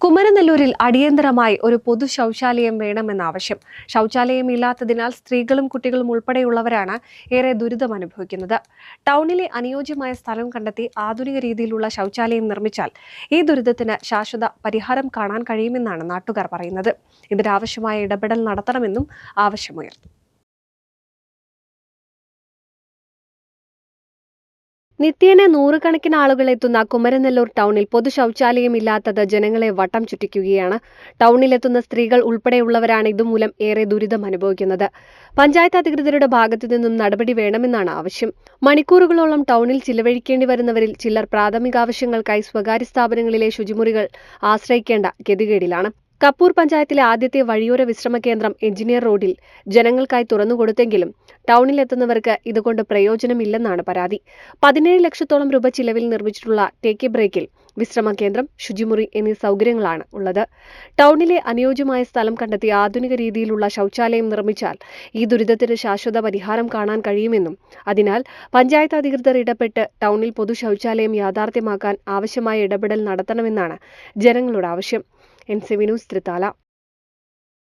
കുമരനെല്ലൂരിൽ അടിയന്തരമായി ഒരു പൊതു ശൗചാലയം വേണമെന്ന ആവശ്യം. ശൗചാലയം ഇല്ലാത്തതിനാൽ സ്ത്രീകളും കുട്ടികളും ഉൾപ്പെടെയുള്ളവരാണ് ഏറെ ദുരിതം അനുഭവിക്കുന്നത്. ടൗണിലെ അനുയോജ്യമായ സ്ഥലം കണ്ടെത്തി ആധുനിക രീതിയിലുള്ള ശൗചാലയം നിർമ്മിച്ചാൽ ഈ ദുരിതത്തിന് ശാശ്വത പരിഹാരം കാണാൻ കഴിയുമെന്നാണ് നാട്ടുകാർ പറയുന്നത്. ഇതിനാവശ്യമായ ഇടപെടൽ നടത്തണമെന്നും ആവശ്യമുയർന്നു. നിത്യേന നൂറുകണക്കിന് ആളുകൾ എത്തുന്ന കുമരനെല്ലൂർ ടൗണിൽ പൊതു ശൗചാലയം ഇല്ലാത്തത് ജനങ്ങളെ വട്ടം ചുറ്റിക്കുകയാണ്. ടൗണിലെത്തുന്ന സ്ത്രീകൾ ഉൾപ്പെടെയുള്ളവരാണ് ഇതുമൂലം ഏറെ ദുരിതം അനുഭവിക്കുന്നത്. പഞ്ചായത്ത് അധികൃതരുടെ ഭാഗത്തു നിന്നും നടപടി വേണമെന്നാണ് ആവശ്യം. മണിക്കൂറുകളോളം ടൗണിൽ ചിലവഴിക്കേണ്ടി വരുന്നവരിൽ ചിലർ പ്രാഥമികാവശ്യങ്ങൾക്കായി സ്വകാര്യ സ്ഥാപനങ്ങളിലെ ശുചിമുറികൾ ആശ്രയിക്കേണ്ട ഗതികേടിലാണ്. കപ്പൂർ പഞ്ചായത്തിലെ ആദ്യത്തെ വഴിയോര വിശ്രമ കേന്ദ്രം എഞ്ചിനീയർ റോഡിൽ ജനങ്ങൾക്കായി തുറന്നുകൊടുത്തെങ്കിലും ടൗണിലെത്തുന്നവർക്ക് ഇതുകൊണ്ട് പ്രയോജനമില്ലെന്നാണ് പരാതി. പതിനേഴ് ലക്ഷത്തോളം രൂപ ചിലവിൽ നിർമ്മിച്ചിട്ടുള്ള ടേക്ക് ബ്രേക്കിൽ വിശ്രമ കേന്ദ്രം ശുചിമുറി എന്നീ സൗകര്യങ്ങളാണ് ഉള്ളത്. ടൗണിലെ അനുയോജ്യമായ സ്ഥലം കണ്ടെത്തി ആധുനിക രീതിയിലുള്ള ശൗചാലയം നിർമ്മിച്ചാൽ ഈ ദുരിതത്തിന് ശാശ്വത പരിഹാരം കാണാൻ കഴിയുമെന്നും അതിനാൽ പഞ്ചായത്ത് അധികൃതർ ഇടപെട്ട് ടൗണിൽ പൊതു ശൗചാലയം യാഥാർത്ഥ്യമാക്കാൻ ആവശ്യമായ ഇടപെടൽ നടത്തണമെന്നാണ് ജനങ്ങളുടെ ആവശ്യം. N C V news